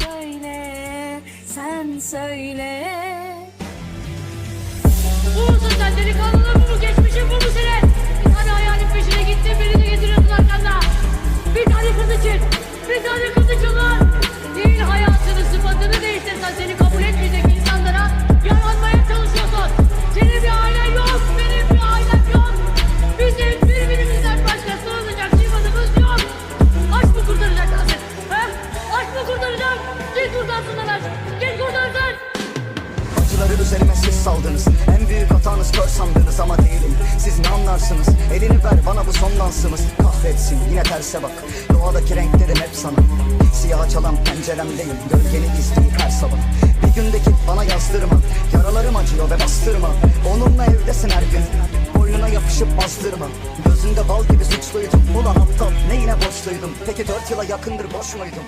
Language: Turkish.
böyle sen söyle. Bu musun sen delikanlılığın üzerime siz saldınız. En büyük hatanız kör sandınız ama değilim. Siz ne anlarsınız? Elini ver bana bu son dansımız. Kahretsin yine terse bak. Doğadaki renklerim hep sana. Siyah çalan penceremdeyim. Gölgeni izleyip her sabah. Bir gündeki bana yazdırma. Yaralarım acıyor ve bastırma. Onunla evdesin her gün. Boynuna yapışıp bastırma. Gözünde bal gibi suçluydum. Ulan aptal neyine borçluydum? Peki dört yıla yakındır boş muydum